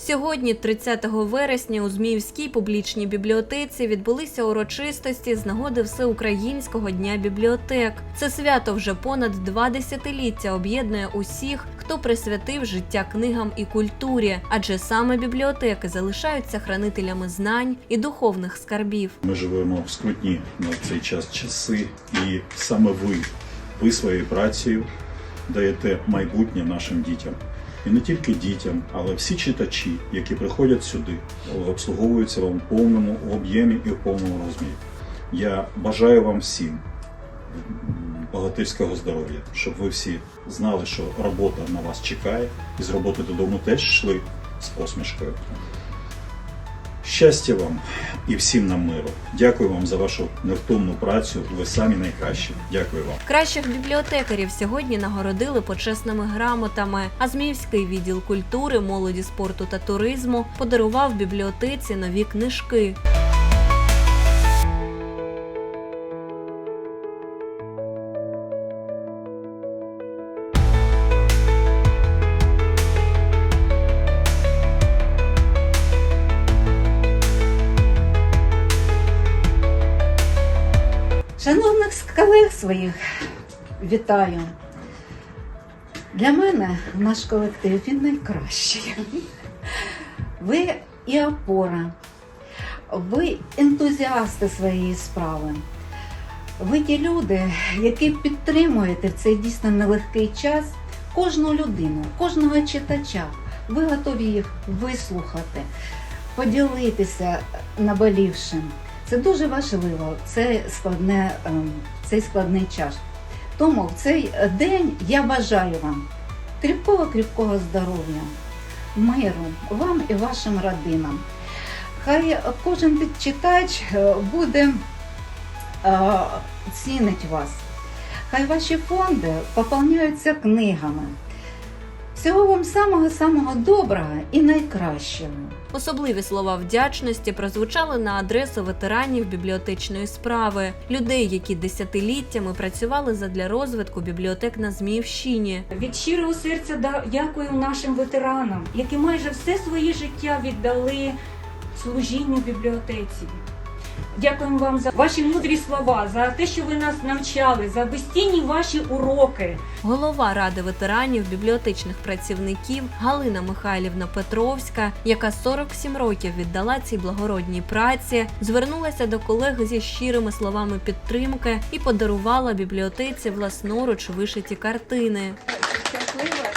Сьогодні, 30 вересня, у Зміївській публічній бібліотеці відбулися урочистості з нагоди Всеукраїнського дня бібліотек. Це свято вже понад два десятиліття об'єднує усіх, хто присвятив життя книгам і культурі, адже саме бібліотеки залишаються хранителями знань і духовних скарбів. Ми живемо в скрутні на цей час часи, і саме ви, ви своєю працею даєте майбутнє нашим дітям. І не тільки дітям, але всі читачі, які приходять сюди, обслуговуються вам в повному об'ємі і в повному розмірі. Я бажаю вам всім богатирського здоров'я, щоб ви всі знали, що робота на вас чекає, і з роботи додому теж йшли з посмішкою. Щастя вам і всім нам миру. Дякую вам за вашу невтомну працю. Ви самі найкращі. Дякую вам. Кращих бібліотекарів сьогодні нагородили почесними грамотами. А Зміївський відділ культури, молоді, спорту та туризму подарував бібліотеці нові книжки. Шановних колег своїх вітаю. Для мене наш колектив він найкращий. Ви і опора, ви ентузіасти своєї справи. Ви ті люди, які підтримуєте в цей дійсно нелегкий час кожну людину, кожного читача. Ви готові їх вислухати, поділитися наболівшим. Це дуже важливо, це складне, ем, цей складний час. Тому в цей день я бажаю вам кріпкого, кріпкого здоров'я, миру вам і вашим родинам. Хай кожен читач е, буде е, цінить вас. Хай ваші фонди поповняються книгами. Всього вам самого-самого доброго і найкращого. Особливі слова вдячності прозвучали на адресу ветеранів бібліотечної справи, людей, які десятиліттями працювали задля розвитку бібліотек на Зміївщині. Від щирого серця дякую нашим ветеранам, які майже все своє життя віддали служінню бібліотеці. Дякуємо вам за ваші мудрі слова, за те, що ви нас навчали, за безцінні ваші уроки. Голова ради ветеранів бібліотечних працівників Галина Михайлівна Петровська, яка 47 років віддала цій благородній праці, звернулася до колег зі щирими словами підтримки і подарувала бібліотеці власноруч вишиті картини. щаслива,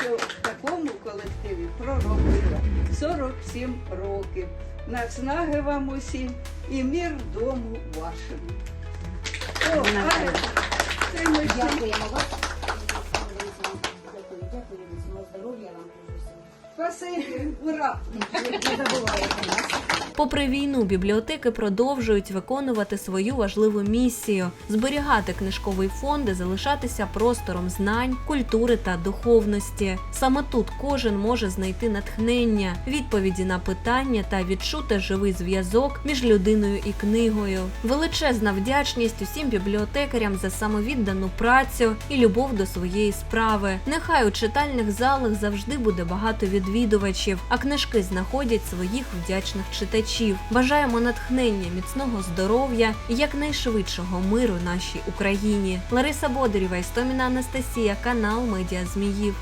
що в такому колективі проробила 47 років. Наснаги вам усім і мір дому вашому. О, але це ми ще Дякуємо вам. Дякую, дякую, міцного здоров'я вам спасибі, ура! Не забувайте нас. Попри війну, бібліотеки продовжують виконувати свою важливу місію зберігати книжковий фонд і залишатися простором знань, культури та духовності. Саме тут кожен може знайти натхнення, відповіді на питання та відчути живий зв'язок між людиною і книгою. Величезна вдячність усім бібліотекарям за самовіддану працю і любов до своєї справи. Нехай у читальних залах завжди буде багато відвідувачів, а книжки знаходять своїх вдячних читачів. Бажаємо натхнення, міцного здоров'я і якнайшвидшого миру нашій Україні. Лариса Бодарєва, Істоміна Анастасія, канал Медіа Зміїв.